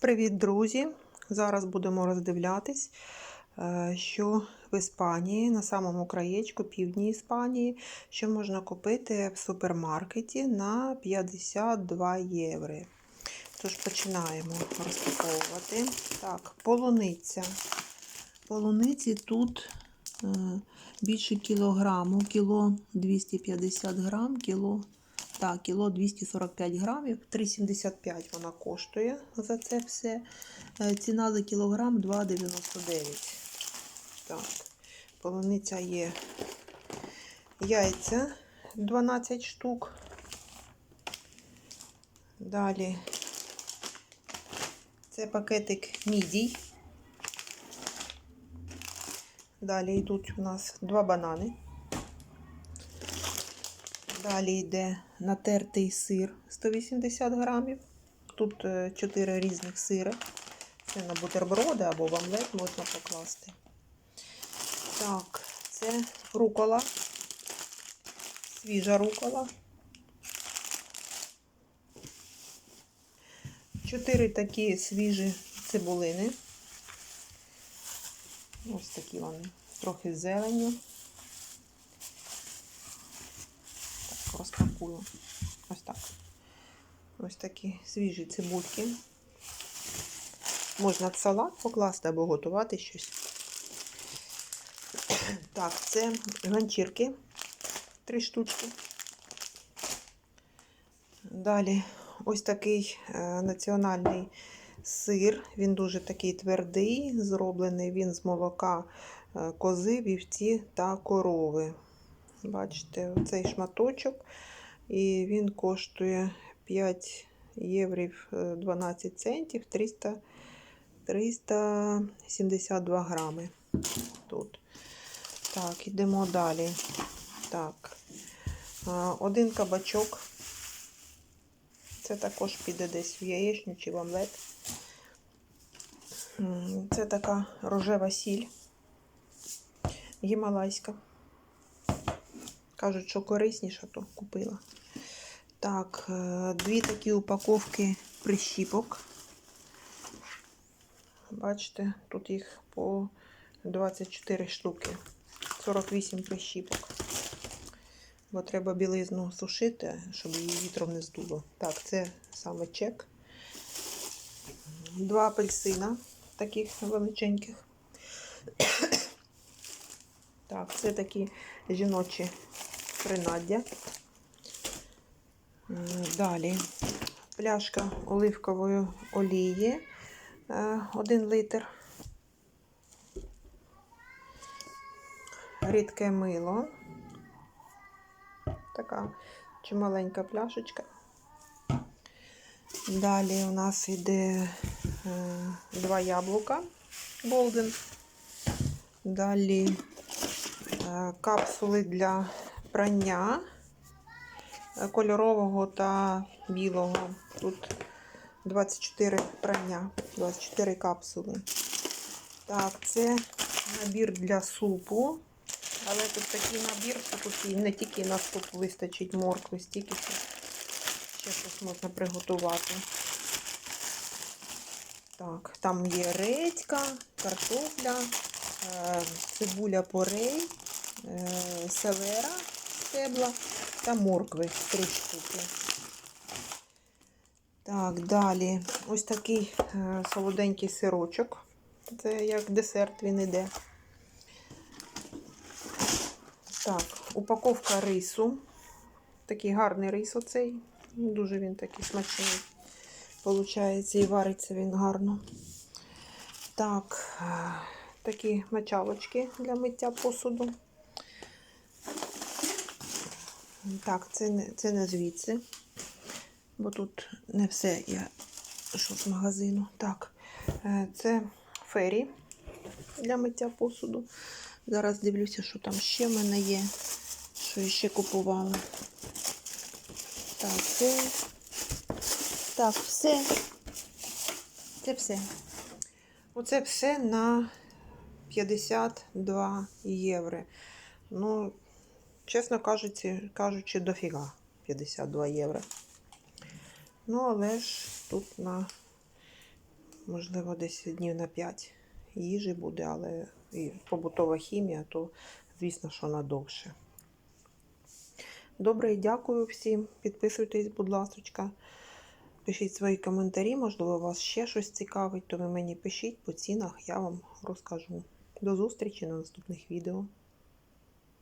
Привіт, друзі! Зараз будемо роздивлятись, е, що в Іспанії, на самому краєчку, півдні Іспанії, що можна купити в супермаркеті на 52 євро. Тож починаємо розпаковувати. Так, полуниця. Полуниці тут е, більше кілограму, кіло 250 грам, кіло так, кіло 245 грамів, 3,75 вона коштує за це все. Е, Ціна за кілограм 2,99. Так, полуниця є яйця 12 штук. Далі це пакетик мідій. Далі йдуть у нас два банани. Далі йде натертий сир 180 грамів. Тут 4 різних сири. Це на бутерброди або в омлет можна покласти. Так, це рукола, свіжа рукола. Чотири такі свіжі цибулини. Ось такі вони, трохи з зеленню. Так, розпакую. Ось так. Ось такі свіжі цибульки. Можна в салат покласти або готувати щось. Так, це ганчірки. Три штучки. Далі ось такий е, національний сир. Він дуже такий твердий, зроблений він з молока е, кози, вівці та корови. Бачите, оцей шматочок. І він коштує 5 євро 12 центів 300, 372 грами. Тут. Так, йдемо далі. Так, один кабачок. Це також піде десь в яєчню чи в омлет. Це така рожева сіль гімалайська. Кажуть, що корисніша, то купила. Так, е, дві такі упаковки прищіпок. Бачите, тут їх по 24 штуки. 48 прищіпок. Бо треба білизну сушити, щоб її вітром не здуло. Так, це саме чек. Два апельсина таких величеньких. Так, це такі жіночі принаддя. Е, Далі пляшка оливкової олії 1 литр. Рідке мило. Така чималенька пляшечка. Далі у нас йде е, два яблука Голден. Далі е, капсули для прання е, кольорового та білого. Тут 24 прання, 24 капсули. Так, це набір для супу. Але тут такий набір, тут не тільки на суп вистачить моркви, стільки ще щось можна приготувати. Так, там є редька, картопля, е, цибуля порей, е, селера стебла та моркви три штуки. Так, далі ось такий е, солоденький сирочок. Це як десерт він іде. Так, упаковка рису. Такий гарний рис оцей. Дуже він такий смачний. Получається, і вариться він гарно. Так, е, такі мочалочки для миття посуду. Так, це не, це не звідси, бо тут не все я що з магазину. Так, е, це фері для миття посуду. Зараз дивлюся, що там ще в мене є, що я ще купувала. Так, це. Так, все. Це все. Оце все на 52 євро. Ну, чесно кажучи, кажучи, дофіга 52 євро. Ну, але ж тут на можливо, десь днів на 5 їжі буде, але і побутова хімія, то звісно, що надовше. Добре, дякую всім. Підписуйтесь, будь ласка. Пишіть свої коментарі, можливо, вас ще щось цікавить, то ви мені пишіть по цінах, я вам розкажу. До зустрічі на наступних відео.